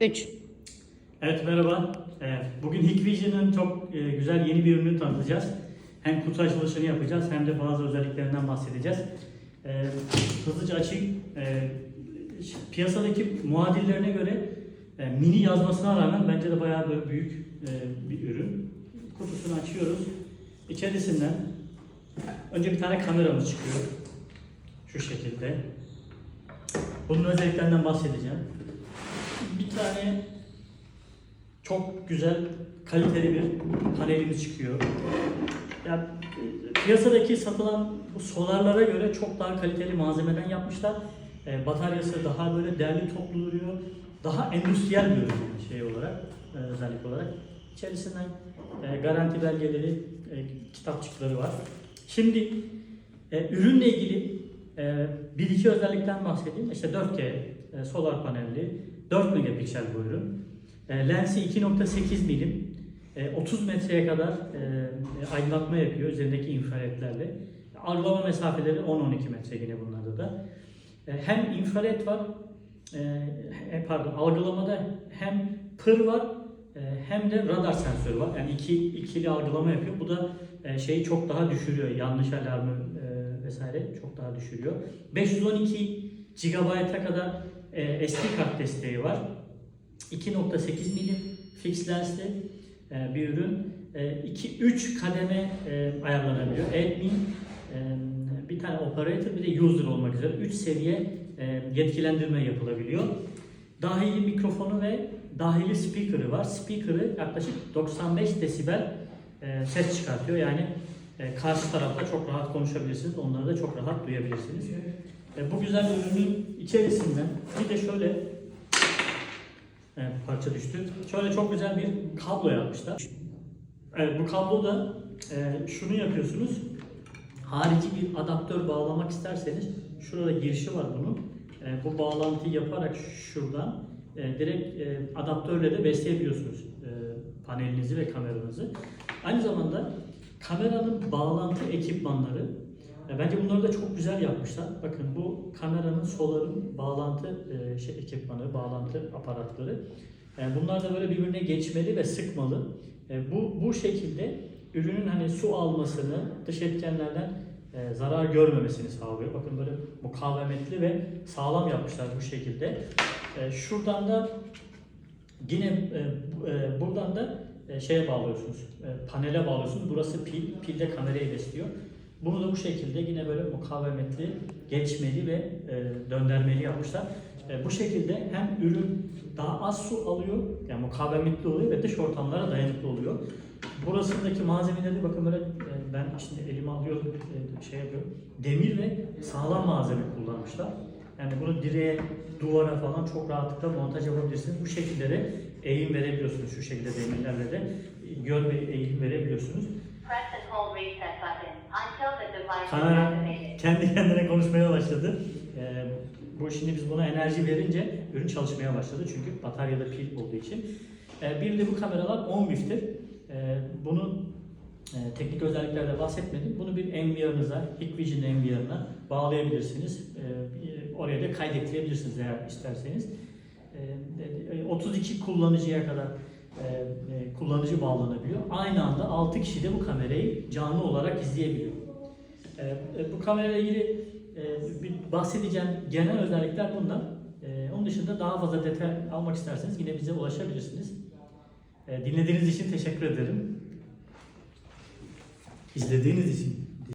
3. Evet merhaba. Ee, Bugün Hikvision'ın çok e, güzel yeni bir ürünü tanıtacağız. Hem kutu açılışını yapacağız hem de bazı özelliklerinden bahsedeceğiz. Ee, Hızlıca açayım. Ee, Piyasadaki muadillerine göre e, mini yazmasına rağmen bence de bayağı büyük e, bir ürün. Kutusunu açıyoruz. İçerisinden önce bir tane kameramız çıkıyor. Şu şekilde. Bunun özelliklerinden bahsedeceğim. Tane çok güzel, kaliteli bir panelimiz çıkıyor. Ya, e, piyasadaki satılan bu solarlara göre çok daha kaliteli malzemeden yapmışlar. E, bataryası daha böyle derli toplu duruyor. Daha endüstriyel bir yani şey olarak, e, özellik olarak. İçerisinden e, garanti belgeleri, e, kitapçıkları var. Şimdi e, ürünle ilgili e, bir iki özellikten bahsedeyim. İşte 4G e, solar panelli, 4 megapiksel bu ürün. E, lensi 2.8 milim. E, 30 metreye kadar e, aydınlatma yapıyor üzerindeki infraredlerle. Algılama mesafeleri 10-12 metre yine bunlarda da. E, hem infrared var, e, e, pardon algılamada hem pır var e, hem de radar sensörü var. Yani iki ikili algılama yapıyor. Bu da e, şeyi çok daha düşürüyor. Yanlış alarmı e, vesaire çok daha düşürüyor. 512 GB'a kadar e, SD kart desteği var. 2.8 milim fix lensli e, bir ürün. 2-3 kademe e, ayarlanabiliyor. Admin, e, bir tane operator bir de user olmak üzere 3 seviye e, yetkilendirme yapılabiliyor. Dahili mikrofonu ve dahili speaker'ı var. Speaker'ı yaklaşık 95 desibel e, ses çıkartıyor. Yani e, karşı tarafta çok rahat konuşabilirsiniz. Onları da çok rahat duyabilirsiniz. E, bu güzel ürünün içerisinden bir de şöyle Evet, parça düştü. Şöyle çok güzel bir kablo yapmışlar. Evet, bu kablo da e, şunu yapıyorsunuz. Harici bir adaptör bağlamak isterseniz şurada girişi var bunun. E, bu bağlantıyı yaparak şuradan e, direkt e, adaptörle de besleyebiliyorsunuz e, panelinizi ve kameranızı. Aynı zamanda kameranın bağlantı ekipmanları bence bunları da çok güzel yapmışlar. Bakın bu kameranın soların bağlantı e, şey, ekipmanı, bağlantı aparatları. E, bunlar da böyle birbirine geçmeli ve sıkmalı. E, bu bu şekilde ürünün hani su almasını, dış etkenlerden e, zarar görmemesini sağlıyor. Bakın böyle mukavemetli ve sağlam yapmışlar bu şekilde. E, şuradan da yine e, e, buradan da e, şeye bağlıyorsunuz, e, panele bağlıyorsunuz. Burası pil, pil de kamerayı besliyor. Bunu da bu şekilde yine böyle mukavemetli, geçmeli ve e, döndürmeli yapmışlar. E, bu şekilde hem ürün daha az su alıyor, yani mukavemetli oluyor ve dış ortamlara dayanıklı oluyor. Burasındaki malzemeleri bakın böyle e, ben şimdi elime alıyorum, e, şey yapıyorum. Demir ve sağlam malzeme kullanmışlar. Yani bunu direğe, duvara falan çok rahatlıkla montaj yapabilirsiniz. Bu şekilde de eğim verebiliyorsunuz. Şu şekilde demirlerle de yön ve eğim verebiliyorsunuz. Kamera kendi kendine konuşmaya başladı. Ee, bu şimdi biz buna enerji verince ürün çalışmaya başladı çünkü bataryada pil olduğu için. Ee, bir de bu kameralar 10 wift'tir. Ee, bunun e, teknik özelliklerde bahsetmedim. Bunu bir NVR'ınıza, Hikvision NVR'ına bağlayabilirsiniz. Ee, oraya da kaydettirebilirsiniz eğer isterseniz. Ee, e, 32 kullanıcıya kadar e, e, kullanıcı bağlanabiliyor. Aynı anda 6 kişi de bu kamerayı canlı olarak izleyebiliyor. E, bu kamerayla ilgili bahsedeceğim genel özellikler bunlar. Onun dışında daha fazla detay almak isterseniz yine bize ulaşabilirsiniz. Dinlediğiniz için teşekkür ederim. İzlediğiniz için.